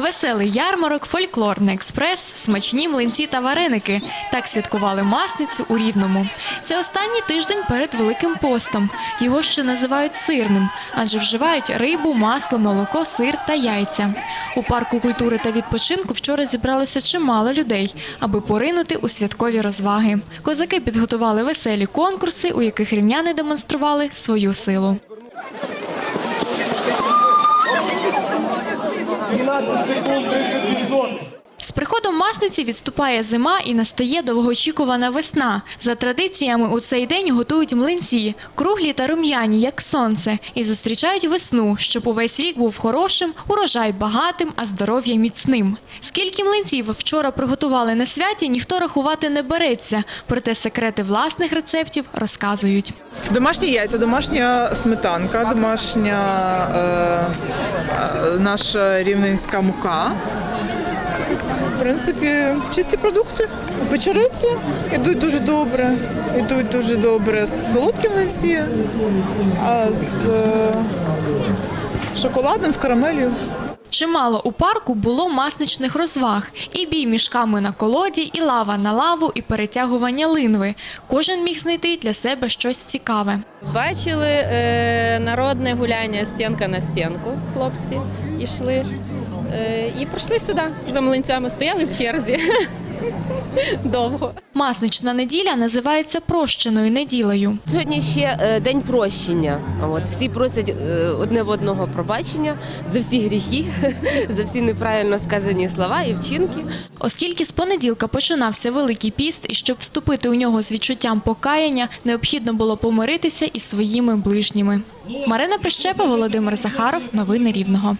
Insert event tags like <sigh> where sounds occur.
Веселий ярмарок, фольклорний експрес, смачні млинці та вареники. Так святкували масницю у Рівному. Це останній тиждень перед Великим постом. Його ще називають сирним, адже вживають рибу, масло, молоко, сир та яйця. У парку культури та відпочинку вчора зібралося чимало людей, аби поринути у святкові розваги. Козаки підготували веселі конкурси, у яких рівняни демонстрували свою силу. 12 секунд 30%. З приходом масниці відступає зима і настає довгоочікувана весна. За традиціями у цей день готують млинці, круглі та рум'яні, як сонце, і зустрічають весну, щоб увесь рік був хорошим, урожай багатим, а здоров'я міцним. Скільки млинців вчора приготували на святі, ніхто рахувати не береться, проте секрети власних рецептів розказують. Домашні яйця, домашня сметанка, домашня е, е, наша рівненська мука. В принципі, чисті продукти. Печериці йдуть дуже добре. Йдуть дуже добре солодкі млинці, а з е, шоколадом, з карамелью. Чимало у парку було масничних розваг. І бій мішками на колоді, і лава на лаву, і перетягування линви. Кожен міг знайти для себе щось цікаве. Бачили е, народне гуляння стінка на стінку. Хлопці йшли і прийшли сюди за млинцями. Стояли в черзі <laughs> довго. Маснична неділя називається прощеною неділею. Сьогодні ще е, день прощення. От всі просять е, одне в одного пробачення за всі гріхи, <laughs> за всі неправильно сказані слова і вчинки. Оскільки з понеділка починався Великий піст, і щоб вступити у нього з відчуттям покаяння, необхідно було помиритися із своїми ближніми. Марина Прищепа, Володимир Захаров. Новини Рівного.